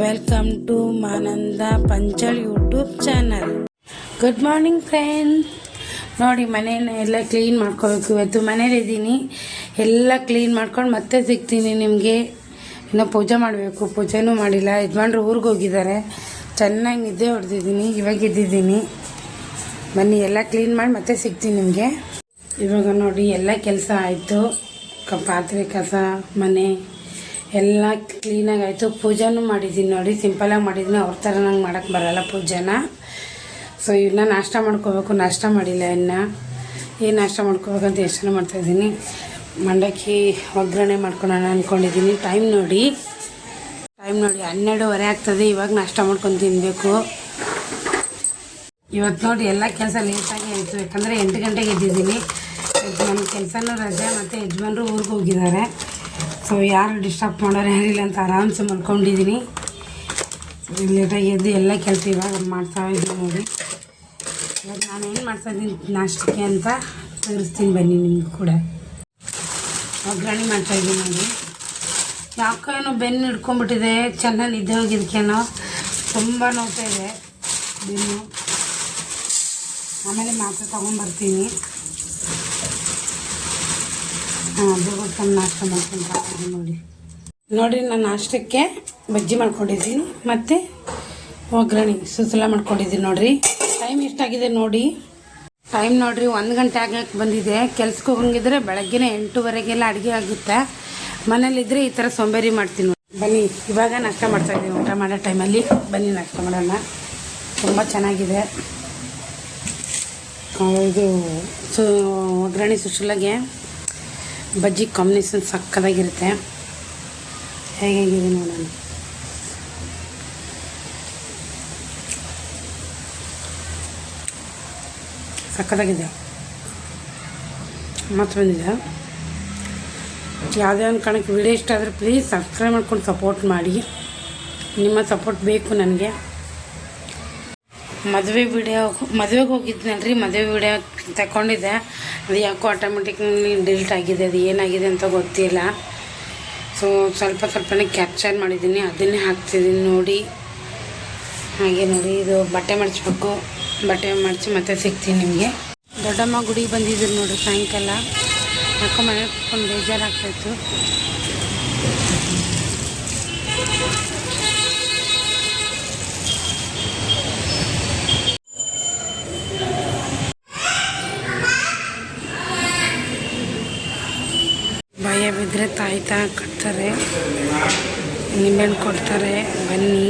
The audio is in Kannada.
Welcome to Manand Panchal YouTube channel good morning friend ನೋಡಿ ಮನೇನ ಎಲ್ಲ ಕ್ಲೀನ್ ಮಾಡ್ಕೋಬೇಕು. ಇವತ್ತು ಮನೇಲಿದ್ದೀನಿ ಎಲ್ಲ ಕ್ಲೀನ್ ಮಾಡ್ಕೊಂಡು ಮತ್ತೆ ಸಿಗ್ತೀನಿ ನಿಮಗೆ. ಇನ್ನು ಪೂಜೆ ಮಾಡಬೇಕು. ಪೂಜೆನೂ ಮಾಡಿಲ್ಲ. ಯಜಮಾನ್ರು ಊರಿಗೆ ಹೋಗಿದ್ದಾರೆ. ಚೆನ್ನಾಗಿ ನಿದ್ದೆ ಹೊಡೆದಿದ್ದೀನಿ. ಇವಾಗ ಇದ್ದಿದ್ದೀನಿ ಬನ್ನಿ, ಎಲ್ಲ ಕ್ಲೀನ್ ಮಾಡಿ ಮತ್ತೆ ಸಿಗ್ತೀನಿ ನಿಮಗೆ. ಇವಾಗ ನೋಡಿ, ಎಲ್ಲ ಕೆಲಸ ಆಯಿತು. ಪಾತ್ರೆ, ಕಸ, ಮನೆ. ಎಲ್ಲ ಕ್ಲೀನಾಗಿ ಆಯಿತು ಪೂಜೆನೂ ಮಾಡಿದ್ದೀನಿ ನೋಡಿ ಸಿಂಪಲಾಗಿ ಮಾಡಿದ್ದೀನಿ ಅವ್ರ ಥರ ನಂಗೆ ಮಾಡೋಕ್ಕೆ ಬರಲ್ಲ ಪೂಜೆನ. ಸೊ ಇನ್ನು ನಾಷ್ಟ ಮಾಡ್ಕೋಬೇಕು. ನಾಷ್ಟ ಮಾಡಿಲ್ಲ ಇನ್ನು. ಏನು ನಾಷ್ಟ ಮಾಡ್ಕೋಬೇಕಂತ ಯೋಚನೆ ಮಾಡ್ತಾಯಿದ್ದೀನಿ ಮಂಡಕ್ಕಿ ಒಗ್ಗರಣೆ ಮಾಡ್ಕೊಳೋಣ ಅಂದ್ಕೊಂಡಿದ್ದೀನಿ ಟೈಮ್ ನೋಡಿ. ಟೈಮ್ ನೋಡಿ. ಹನ್ನೆರಡುವರೆ ಆಗ್ತದೆ. ಇವಾಗ ನಾಷ್ಟ ಮಾಡ್ಕೊಂಡು ತಿನ್ನಬೇಕು ಇವತ್ತು ನೋಡಿ ಎಲ್ಲ ಕೆಲಸ ಲೇಟಾಗಿ ಆಯಿತು. ಯಾಕಂದರೆ ಎಂಟು ಗಂಟೆಗೆ ಇದ್ದಿದ್ದೀನಿ ನಮ್ಮ ಕೆಲಸನೂ ರಜೆ ಮತ್ತು ಯಜಮಾನ್ರು ಊರಿಗೆ ಹೋಗಿದ್ದಾರೆ. ಸೊ ಯಾರು ಡಿಸ್ಟರ್ಬ್ ಮಾಡೋರು ಯಾರಿಲ್ಲ ಅಂತ ಆರಾಮ್ಸೆ ಮಲ್ಕೊಂಡಿದ್ದೀನಿ. ಲೇಟಾಗಿ ಎದ್ದು ಎಲ್ಲ ಕೆಲಸ ಇವಾಗ ಮಾಡ್ತಾ ಇದ್ದೀನಿ ನೋಡಿ. ಇವಾಗ ನಾನು ಏನು ಮಾಡ್ತಾ ಇದ್ದೀನಿ ನಾಷ್ಟಕ್ಕೆ ಅಂತ ತೋರಿಸ್ತೀನಿ ಬನ್ನಿ ನಿಮ್ಗೆ ಕೂಡ. ಒಗ್ಗರಣೆ ಮಾಡ್ತಾ ಇದ್ದೀನಿ ನೋಡಿ. ಯಾಕೋ ಏನೋ ಬೆನ್ನು ಹಿಡ್ಕೊಂಡ್ಬಿಟ್ಟಿದೆ, ಚೆನ್ನಾಗಿ ನಿದ್ದೆ ಹೋಗಿದ್ದಕ್ಕೇನೋ ತುಂಬ ನೋಡ್ತಾ ಇದೆ ಬೆನ್ನು. ಆಮೇಲೆ ಮಾತ್ರ ತೊಗೊಂಬರ್ತೀನಿ ನೋಡಿ. ನಾನು ನಾಷ್ಟಕ್ಕೆ ಬಜ್ಜಿ ಮಾಡ್ಕೊಂಡಿದ್ದೀನಿ. ಮತ್ತು ಒಗ್ಗರಣೆ, ಸುಸಲ ಮಾಡ್ಕೊಂಡಿದ್ದೀನಿ ನೋಡಿರಿ. ಟೈಮ್ ಎಷ್ಟಾಗಿದೆ ನೋಡಿ? ಟೈಮ್ ನೋಡಿರಿ, ಒಂದು ಗಂಟೆ ಆಗಕ್ಕೆ ಬಂದಿದೆ. ಕೆಲ್ಸಕ್ಕೆ ಹೋಗಂಗಿದ್ರೆ ಬೆಳಗ್ಗೆನೇ ಎಂಟೂವರೆಗೆಲ್ಲ ಅಡುಗೆ ಆಗುತ್ತೆ. ಮನೇಲಿದ್ದರೆ ಈ ಥರ ಸೋಂಬೇರಿ ಮಾಡ್ತೀನಿ ಬನ್ನಿ, ಇವಾಗ ನಾಷ್ಟ ಮಾಡ್ತಾಯಿದ್ದೀನಿ ಊಟ ಮಾಡೋ ಟೈಮಲ್ಲಿ. ಬನ್ನಿ, ನಾಷ್ಟ ಮಾಡೋಣ. ತುಂಬ ಚೆನ್ನಾಗಿದೆ. ಇದು ಸು, ಒಗ್ಗರಣೆ ಸುಶಲಾಗೆ ಬಜ್ಜಿ ಕಾಂಬಿನೇಷನ್ ಸಕ್ಕದಾಗಿರುತ್ತೆ. ಹೇಗಾಗಿದೆ ನೋಡೋಣ. ಸಕ್ಕದಾಗಿದೆ. ಮತ್ತೆ ಬಂದಿದೆ. ಯಾವುದೇ ಒಂದು ಕಾರಣಕ್ಕೆ ವಿಡಿಯೋ ಇಷ್ಟ ಆದರೆ ಪ್ಲೀಸ್ ಸಬ್ಸ್ಕ್ರೈಬ್ ಮಾಡ್ಕೊಂಡು ಸಪೋರ್ಟ್ ಮಾಡಿ. ನಿಮ್ಮ ಸಪೋರ್ಟ್ ಬೇಕು ನನಗೆ. ಮದುವೆ ವಿಡಿಯೋ, ಮದುವೆಗೆ ಹೋಗಿದ್ನಲ್ರಿ, ಮದುವೆ ವಿಡಿಯೋ ತಗೊಂಡಿದ್ದೆ ಅದು ಯಾಕೋ ಆಟೋಮೆಟಿಕ್ ಡಿಲೀಟ್ ಆಗಿದೆ, ಅದು ಏನಾಗಿದೆ ಅಂತ ಗೊತ್ತಿಲ್ಲ. ಸೊ ಸ್ವಲ್ಪ ಸ್ವಲ್ಪನೇ ಕ್ಯಾಪ್ಚರ್ ಮಾಡಿದ್ದೀನಿ, ಅದನ್ನೇ ಹಾಕ್ತಿದ್ದೀನಿ ನೋಡಿ. ಹಾಗೆ ನೋಡಿ, ಇದು ಬಟ್ಟೆ ಮಡಚಬೇಕು. ಬಟ್ಟೆ ಮಡಚಿ ಮತ್ತೆ ಸಿಗ್ತೀನಿ ನಿಮಗೆ. ದೊಡ್ಡಮ್ಮ ಗುಡಿಗೆ ಬಂದಿದ್ರು ನೋಡಿ ಸಾಯಂಕಾಲ. ಯಾಕೋ ಮನೆ ಕುತ್ಕೊಂಡು ಬೇಜಾರಾಗ್ತಾಯಿತ್ತು ಭಯ ತಾಯ್ತಾ ಕಟ್ತಾರೆ ನಿಂಬೆಹಣ್ಣು ಕೊಡ್ತಾರೆ ಬನ್ನಿ.